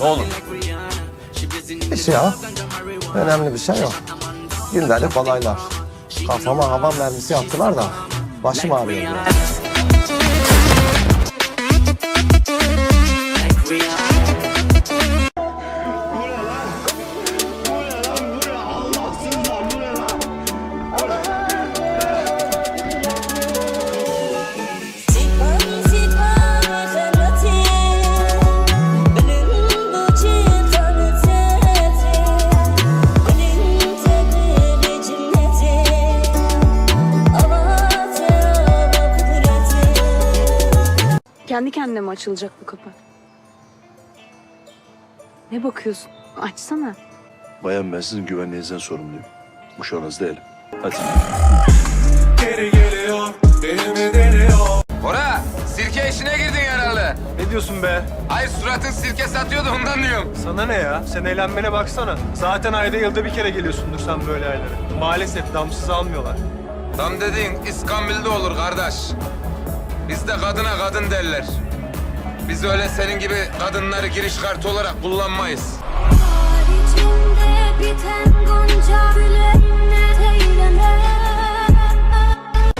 Ne olur. Hiç ya. Önemli bir şey yok. Gündelik olaylar. Kafama hava mermisi attılar da başım ağrıyor. biraz. Kendi kendine mi açılacak bu kapı? Ne bakıyorsun? Açsana. Bayan ben sizin güvenliğinizden sorumluyum. Uşağınız değilim. Hadi. Bora, sirke işine girdin herhalde. Ne diyorsun be? Hayır suratın sirke satıyordu ondan diyorum. Sana ne ya? Sen eğlenmene baksana. Zaten ayda yılda bir kere geliyorsundur sen böyle aylara. Maalesef damsız almıyorlar. Tam dediğin İskambil'de olur kardeş. Bizde kadına kadın derler. Biz öyle senin gibi kadınları giriş kartı olarak kullanmayız.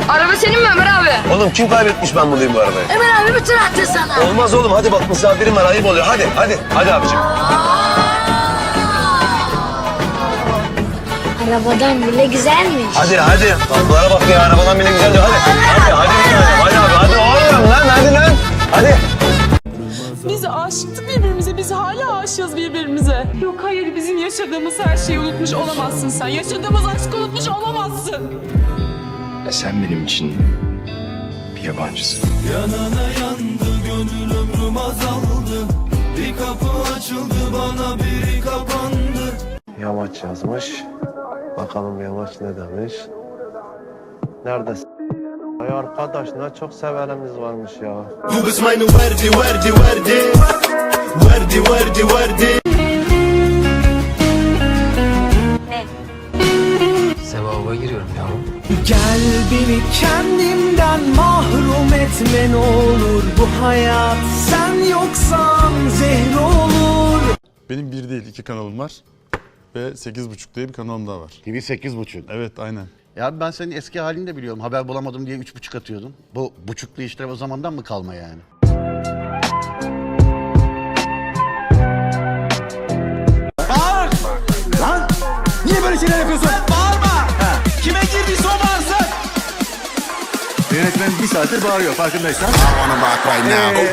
Araba senin mi Ömer abi? Oğlum kim kaybetmiş ben bulayım bu arabayı? Ömer abi bir tur attı sana. Olmaz oğlum hadi bak misafirim var ayıp oluyor. Hadi hadi hadi abicim. Arabadan bile güzelmiş. Hadi hadi. Kapılara bak ya arabadan bile güzel diyor. Hadi hadi hadi. Hadi hadi aşığız birbirimize. Yok hayır, bizim yaşadığımız her şeyi unutmuş olamazsın sen. Yaşadığımız aşkı unutmuş olamazsın. Sen benim için bir yabancısın. Yamaç yazmış. Bakalım Yamaç ne demiş. Neredesin? Ay arkadaş ne çok severimiz varmış ya. Sevaba giriyorum yavrum. Gel beni kendimden mahrum etme ne olur Bu hayat sen yoksan zehir olur Benim bir değil iki kanalım var. Ve 8.5 diye bir kanalım daha var. TV 8.5. Evet aynen. Ya ben senin eski halini de biliyorum. Haber bulamadım diye 3.5 atıyordun. Bu buçuklu işler o zamandan mı kalma yani? Niye böyle şeyler yapıyorsun? Yönetmen bir saattir bağırıyor. Farkındaysan. Ee,